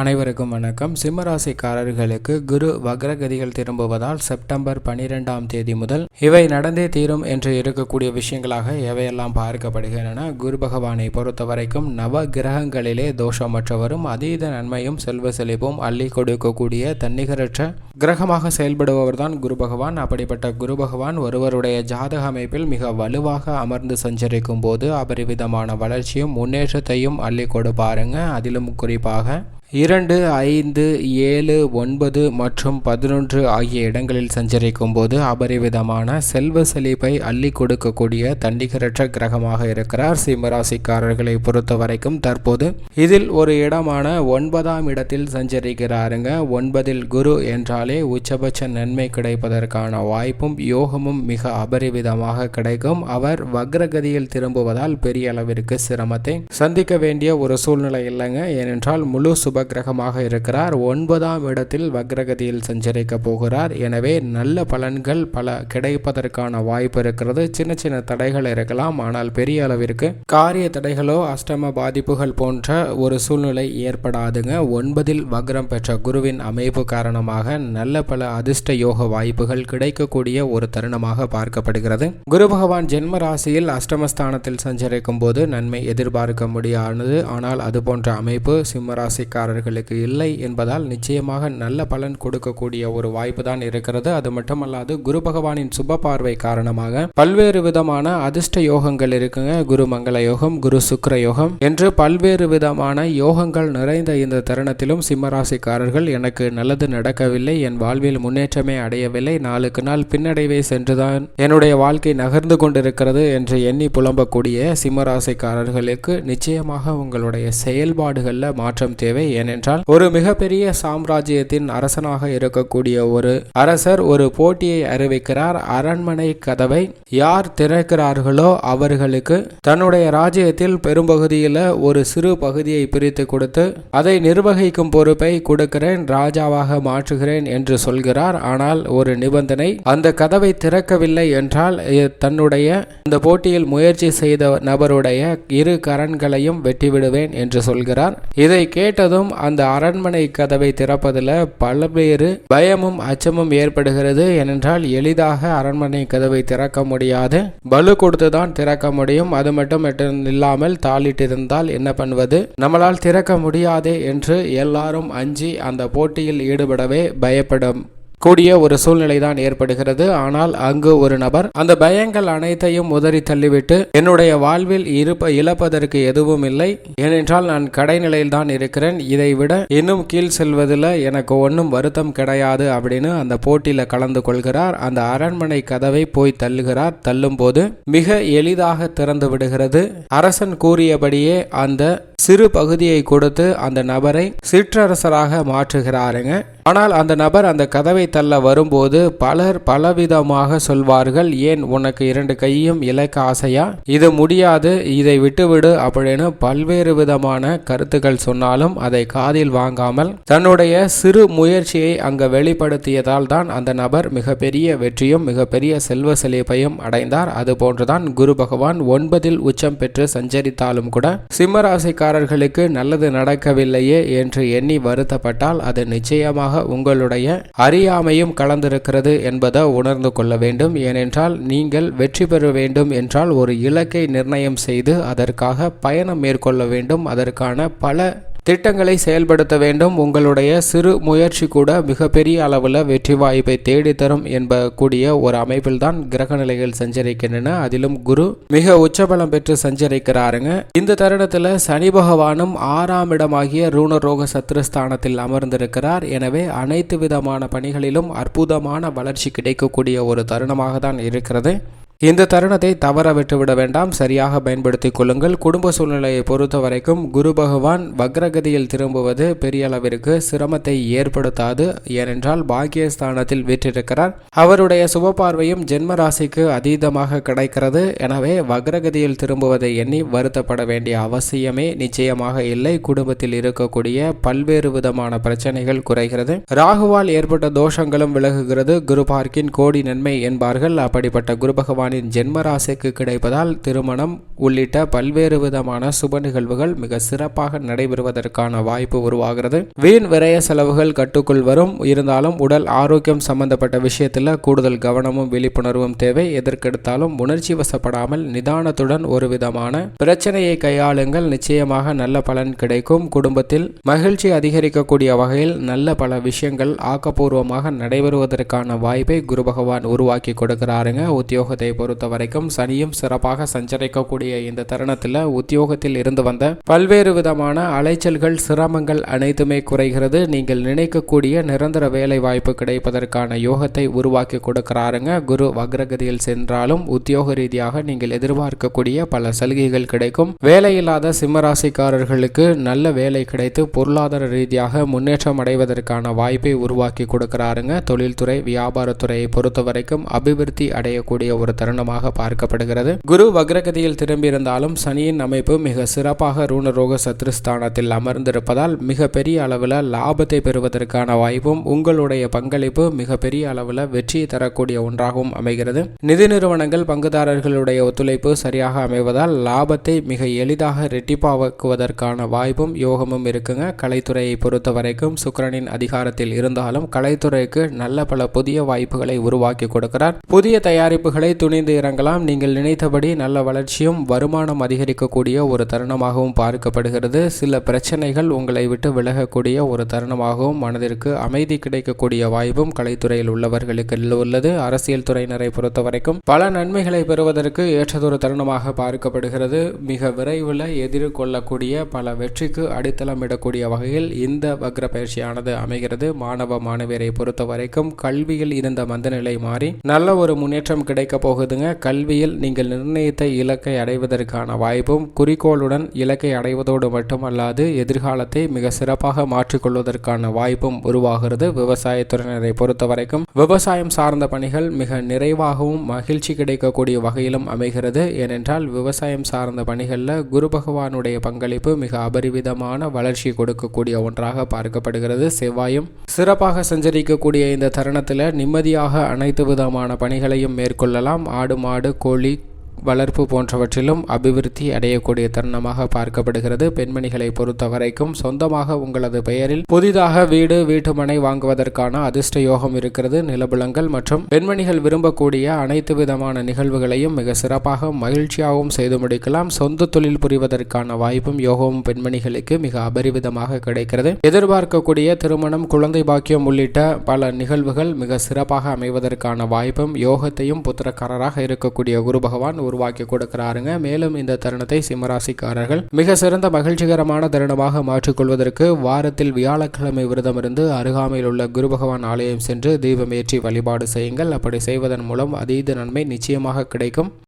அனைவருக்கும் வணக்கம். சிம்மராசிக்காரர்களுக்கு குரு வக்ரகதிகள் திரும்புவதால் செப்டம்பர் பனிரெண்டாம் தேதி முதல் இவை நடந்தே தீரும் என்று இருக்கக்கூடிய விஷயங்களாக எவையெல்லாம் பார்க்கப்படுகின்றன? குரு பகவானை பொறுத்த வரைக்கும் நவ கிரகங்களிலே தோஷமற்றவரும் அதீத நன்மையும் செல்வ செழிப்பும் அள்ளி கொடுக்கக்கூடிய தன்னிகரற்ற கிரகமாக செயல்படுபவர் தான் குரு பகவான். அப்படிப்பட்ட குரு பகவான் ஒருவருடைய ஜாதக அமைப்பில் மிக வலுவாக அமர்ந்து சஞ்சரிக்கும் போது அபரிவிதமான வளர்ச்சியும் முன்னேற்றத்தையும் அள்ளி கொடுப்பாருங்க. அதிலும் குறிப்பாக இரண்டு ஐந்து ஏழு ஒன்பது மற்றும் பதினொன்று ஆகிய இடங்களில் சஞ்சரிக்கும் போது அபரிவிதமான செல்வ செழிப்பை அள்ளி கொடுக்கக்கூடிய தண்டிகரற்ற கிரகமாக இருக்கிறார். சிம்மராசிக்காரர்களை பொறுத்த வரைக்கும் தற்போது இதில் ஒரு இடமான ஒன்பதாம் இடத்தில் சஞ்சரிக்கிறாருங்க. ஒன்பதில் குரு என்றாலே உச்சபட்ச நன்மை கிடைப்பதற்கான வாய்ப்பும் யோகமும் மிக அபரிவிதமாக கிடைக்கும். அவர் வக்ரகதியில் திரும்புவதால் பெரிய அளவிற்கு சிரமத்தை சந்திக்க வேண்டிய ஒரு சூழ்நிலை இல்லைங்க. ஏனென்றால் முழு சுப கிரகமாக இருக்கிறார். ஒன்பதாம் இடத்தில் வக்ரகதியில் சஞ்சரிக்க போகிறார். எனவே நல்ல பலன்கள் பல கிடைப்பதற்கான வாய்ப்பு இருக்கிறது. சின்ன சின்ன தடைகள் இருக்கலாம். ஆனால் பெரிய அளவிற்கு காரிய தடைகளோ அஷ்டம பாதிப்புகள் போன்ற ஒரு சூழ்நிலை ஏற்படாதுங்க. ஒன்பதில் வக்ரம் பெற்ற குருவின் அமைப்பு காரணமாக நல்ல பல அதிர்ஷ்ட யோக வாய்ப்புகள் கிடைக்கக்கூடிய ஒரு தருணமாக பார்க்கப்படுகிறது. குரு பகவான் ஜென்ம ராசியில் அஷ்டமஸ்தானத்தில் சஞ்சரிக்கும் போது நன்மை எதிர்பார்க்க முடியாதது. ஆனால் அது போன்ற அமைப்பு சிம்ம ராசிக்காரர்களுக்கு இல்லை என்பதால் நிச்சயமாக நல்ல பலன் கொடுக்கக்கூடிய ஒரு வாய்ப்பு தான் இருக்கிறது. அது மட்டுமல்லாது குரு பகவானின் சுப பார்வை காரணமாக பல்வேறு விதமான அதிர்ஷ்ட யோகங்கள் இருக்குங்க. குரு மங்கள யோகம் குரு சுக்கிர யோகம் என்று பல்வேறு விதமான யோகங்கள் நிறைந்த இந்த தருணத்திலும் சிம்மராசிக்காரர்கள் எனக்கு நல்லது நடக்கவில்லை என் வாழ்வில் முன்னேற்றமே அடையவில்லை நாளுக்கு நாள் பின்னடைவே சென்றுதான் என்னுடைய வாழ்க்கை நகர்ந்து கொண்டிருக்கிறது என்று எண்ணி புலம்பக்கூடிய சிம்மராசிக்காரர்களுக்கு நிச்சயமாக உங்களுடைய செயல்பாடுகளில் மாற்றம் தேவை. ஏனென்றால் ஒரு மிகப்பெரிய சாம்ராஜ்யத்தின் அரசனாக இருக்கக்கூடிய ஒரு அரசர் ஒரு போட்டியை அறிவிக்கிறார். அரண்மனை கதவை யார் திறக்கிறார்களோ அவர்களுக்கு தன்னுடைய ராஜ்யத்தில் பெரும்பகுதியில் ஒரு சிறு பகுதியை பிரித்து கொடுத்து அதை நிர்வகிக்கும் பொறுப்பை கொடுக்கிறேன் ராஜாவாக மாற்றுகிறேன் என்று சொல்கிறார். ஆனால் ஒரு நிபந்தனை அந்த கதவை திறக்கவில்லை என்றால் தன்னுடைய அந்த போட்டியில் முயற்சி செய்த நபருடைய இரு கரன்களையும் வெட்டிவிடுவேன் என்று சொல்கிறார். இதை கேட்டதும் அந்த அரண்மனை கதவை திறப்பதில் பல்வேறு பயமும் அச்சமும் ஏற்படுகிறது. ஏனென்றால் எளிதாக அரண்மனை கதவை திறக்க முடியாது. பலு கொடுத்து தான் திறக்க முடியும். அது மட்டும் இல்லாமல் தாளிட்டிருந்தால் என்ன பண்ணுவது? நம்மளால் திறக்க முடியாதே என்று எல்லாரும் அஞ்சி அந்த போட்டியில் ஈடுபடவே பயப்படும். கூடிய ஒரு சூழ்நிலை தான் ஏற்படுகிறது. ஆனால் அங்கு ஒரு நபர் அந்த பயங்கள் அனைத்தையும் உதறி தள்ளிவிட்டு என்னுடைய வாழ்வில் இருப்ப இழப்பதற்கு எதுவும் இல்லை. ஏனென்றால் நான் கடைநிலையில் தான் இருக்கிறேன். இதை விட இன்னும் கீழ் செல்வதில் எனக்கு ஒன்றும் வருத்தம் கிடையாது அப்படின்னு அந்த போட்டியில் கலந்து கொள்கிறார். அந்த அரண்மனை கதவை போய் தள்ளுகிறார். தள்ளும் போது மிக எளிதாக திறந்து விடுகிறது. அரசன் கூறியபடியே அந்த சிறு பகுதியை கொடுத்து அந்த நபரை சிற்றரசராக மாற்றுகிறாருங்க. ஆனால் அந்த நபர் அந்த கதவை தள்ள வரும்போது பலர் பலவிதமாக சொல்வார்கள் ஏன் உனக்கு இரண்டு கையும் இலக்க ஆசையா? இது முடியாது இதை விட்டுவிடு அப்படின்னு பல்வேறு விதமான கருத்துக்கள் சொன்னாலும் அதை காதில் வாங்காமல் தன்னுடைய சிறு முயற்சியை அங்கு வெளிப்படுத்தியதால் தான் அந்த நபர் மிகப்பெரிய வெற்றியும் மிகப்பெரிய செல்வ செழிப்பையும் அடைந்தார். அது போன்றுதான் குரு பகவான் ஒன்பதில் உச்சம் பெற்று சஞ்சரித்தாலும் கூட சிம்மராசிக்காரர்களுக்கு நல்லது நடக்கவில்லையே என்று எண்ணி வருத்தப்பட்டால் அது நிச்சயமாக உங்களுடைய அறியாமையும் கலந்திருக்கிறது என்பதை உணர்ந்து கொள்ள வேண்டும். ஏனென்றால் நீங்கள் வெற்றி பெற வேண்டும் என்றால் ஒரு இலக்கை நிர்ணயம் செய்து அதற்காக பயணம் மேற்கொள்ள வேண்டும். அதற்கான பல திட்டங்களை செயல்படுத்த வேண்டும். உங்களுடைய சிறு முயற்சி கூட மிகப்பெரிய அளவில் வெற்றி வாய்ப்பை தேடித்தரும் என்ப கூடிய ஒரு அமைப்பில் தான் கிரக நிலைகள் சஞ்சரிக்கின்றன. அதிலும் குரு மிக உச்சபலம் பெற்று சஞ்சரிக்கிறாருங்க. இந்த தருணத்தில் சனி பகவானும் ஆறாம் இடமாகிய ரூணரோக சத்ருஸ்தானத்தில் அமர்ந்திருக்கிறார். எனவே அனைத்து விதமான பணிகளிலும் அற்புதமான வளர்ச்சி கிடைக்கக்கூடிய ஒரு தருணமாக தான் இருக்கிறது. இந்த தருணத்தை தவற விட்டுவிட வேண்டாம். சரியாக பயன்படுத்திக் கொள்ளுங்கள். குடும்ப சூழ்நிலையை பொறுத்த வரைக்கும் குரு பகவான் வக்ரகதியில் திரும்புவது பெரிய அளவிற்கு சிரமத்தை ஏற்படுத்தாது. ஏனென்றால் பாக்கியஸ்தானத்தில் வீற்றிருக்கிறார். அவருடைய சுப பார்வையும் ஜென்ம ராசிக்கு அதீதமாக கிடைக்கிறது. எனவே வக்ரகதியில் திரும்புவதை எண்ணி வருத்தப்பட வேண்டிய அவசியமே நிச்சயமாக இல்லை. குடும்பத்தில் இருக்கக்கூடிய பல்வேறு விதமான பிரச்சனைகள் குறைகிறது. ராகுவால் ஏற்பட்ட தோஷங்களும் விலகுகிறது. குரு பார்க்கின் கோடி நன்மை என்பார்கள். அப்படிப்பட்ட குரு பகவான் பகவானின் ஜென்மராசிக்கு கிடைப்பதால் திருமணம் உள்ளிட்ட பல்வேறு விதமான சுப நிகழ்வுகள் மிக சிறப்பாக நடைபெறுவதற்கான வாய்ப்பு உருவாகிறது. வீண் விரய செலவுகள் கட்டுக்குள் வரும். இருந்தாலும் உடல் ஆரோக்கியம் சம்பந்தப்பட்ட விஷயத்தில் கூடுதல் கவனமும் விழிப்புணர்வும் தேவை. எதற்கெடுத்தாலும் உணர்ச்சி வசப்படாமல் நிதானத்துடன் ஒரு விதமான பிரச்சனையை கையாளுங்கள். நிச்சயமாக நல்ல பலன் கிடைக்கும். குடும்பத்தில் மகிழ்ச்சி அதிகரிக்கக்கூடிய வகையில் நல்ல பல விஷயங்கள் ஆக்கப்பூர்வமாக நடைபெறுவதற்கான வாய்ப்பை குரு பகவான் உருவாக்கி கொடுக்கிறாருங்க. உத்தியோகத்தை பொறுத்த வரைக்கும் சனியும் சிறப்பாக சஞ்சரிக்கக்கூடிய இந்த தருணத்தில் உத்தியோகத்தில் இருந்து வந்த பல்வேறு விதமான அலைச்சல்கள் சிரமங்கள் அனைத்துமே குறைகிறது. நீங்கள் நினைக்கக்கூடிய நிரந்தர வேலை வாய்ப்பு கிடைப்பதற்கான யோகத்தை உருவாக்கி கொடுக்கிறாருங்க. குரு வக்ரகதியில் சென்றாலும் உத்தியோக ரீதியாக நீங்கள் எதிர்பார்க்கக்கூடிய பல சலுகைகள் கிடைக்கும். வேலையில்லாத சிம்மராசிக்காரர்களுக்கு நல்ல வேலை கிடைத்து பொருளாதார ரீதியாக முன்னேற்றம் அடைவதற்கான வாய்ப்பை உருவாக்கி கொடுக்கிறாருங்க. தொழில்துறை வியாபாரத்துறையை பொறுத்த வரைக்கும் அபிவிருத்தி அடையக்கூடிய ஒரு தருணமாக பார்க்கப்படுகிறது. குரு வக்ரகதியில் திரும்பியிருந்தாலும் சனியின் அமைப்பு மிக சிறப்பாக ரூணரோக சத்ருஸ்தானத்தில் அமர்ந்திருப்பதால் மிக பெரிய அளவில் லாபத்தை பெறுவதற்கான வாய்ப்பும் உங்களுடைய பங்களிப்பு மிகப்பெரிய அளவில் வெற்றியை தரக்கூடிய ஒன்றாகவும் அமைகிறது. நிதி நிறுவனங்கள் பங்குதாரர்களுடைய ஒத்துழைப்பு சரியாக அமைவதால் லாபத்தை மிக எளிதாக ரெட்டிப்பாக்குவதற்கான வாய்ப்பும் யோகமும் இருக்குங்க. கலைத்துறையை பொறுத்த வரைக்கும் சுக்கிரனின் அதிகாரத்தில் இருந்தாலும் கலைத்துறைக்கு நல்ல பல புதிய வாய்ப்புகளை உருவாக்கி கொடுக்கிறார். புதிய தயாரிப்புகளை துணிந்து இறங்கலாம். நீங்கள் நினைத்தபடி நல்ல வளர்ச்சியும் வருமானம் அதிகரிக்கக்கூடிய ஒரு தருணமாகவும் பார்க்கப்படுகிறது. சில பிரச்சனைகள் உங்களை விட்டு விலகக்கூடிய ஒரு தருணமாகவும் மனதிற்கு அமைதி கிடைக்கக்கூடிய வாய்ப்பும் கலைத்துறையில் உள்ளவர்களுக்கு உள்ளது. அரசியல் துறையினரை பொறுத்த வரைக்கும் பல நன்மைகளை பெறுவதற்கு ஏற்றதொரு தருணமாக பார்க்கப்படுகிறது. மிக விரைவில் எதிர்கொள்ளக்கூடிய பல வெற்றிக்கு அடித்தளமிடக்கூடிய வகையில் இந்த வக்ர பயிற்சியானது அமைகிறது. மாணவ மாணவியரை பொறுத்த வரைக்கும் கல்வியில் இருந்த மந்தநிலை மாறி நல்ல ஒரு முன்னேற்றம் கிடைக்கப் போகிறது. போகுதுங்க. கல்வியில் நீங்கள் நிர்ணயித்த இலக்கை அடைவதற்கான வாய்ப்பும் குறிக்கோளுடன் இலக்கை அடைவதோடு மட்டுமல்லாது எதிர்காலத்தை மிக சிறப்பாக மாற்றிக்கொள்வதற்கான வாய்ப்பும் உருவாகிறது. விவசாயத்துறையினரை பொறுத்த வரைக்கும் விவசாயம் சார்ந்த பணிகள் மிக நிறைவாகவும் மகிழ்ச்சி கிடைக்கக்கூடிய வகையிலும் அமைகிறது. ஏனென்றால் விவசாயம் சார்ந்த பணிகளில் குரு பகவானுடைய பங்களிப்பு மிக அபரிவிதமான வளர்ச்சி கொடுக்கக்கூடிய ஒன்றாக பார்க்கப்படுகிறது. செவ்வாயும் சிறப்பாக சஞ்சரிக்கக்கூடிய இந்த தருணத்தில் நிம்மதியாக அனைத்து விதமான பணிகளையும் மேற்கொள்ளலாம். ஆடு மாடு கோழி வளர்ப்பு போன்றவற்றிலும் அபிவிருத்தி அடையக்கூடிய தருணமாக பார்க்கப்படுகிறது. பெண்மணிகளை பொறுத்த வரைக்கும் சொந்தமாக உங்களது பெயரில் புதிதாக வீடு வீட்டுமனை வாங்குவதற்கான அதிர்ஷ்ட யோகம் இருக்கிறது. நிலபுலங்கள் மற்றும் பெண்மணிகள் விரும்பக்கூடிய அனைத்து விதமான நிகழ்வுகளையும் மிக சிறப்பாக மகிழ்ச்சியாகவும் செய்து முடிக்கலாம். சொந்த தொழில் புரிவதற்கான வாய்ப்பும் யோகமும் பெண்மணிகளுக்கு மிக அபரிவிதமாக கிடைக்கிறது. எதிர்பார்க்கக்கூடிய திருமணம் குழந்தை பாக்கியம் உள்ளிட்ட பல நிகழ்வுகள் மிக சிறப்பாக அமைவதற்கான வாய்ப்பும் யோகத்தையும் புத்திரக்காரராக இருக்கக்கூடிய குரு பகவான் உருவாக்கி கொடுக்கிறாருங்க. மேலும் இந்த தருணத்தை சிம்மராசிக்காரர்கள் மிக சிறந்த மகிழ்ச்சிகரமான தருணமாக மாற்றிக்கொள்வதற்கு வாரத்தில் வியாழக்கிழமை விரதம் இருந்து அருகாமையில் உள்ள குரு பகவான் ஆலயம் சென்று தீபமேற்றி வழிபாடு செய்யுங்கள். அப்படி செய்வதன் மூலம் அதீத நன்மை நிச்சயமாக கிடைக்கும்.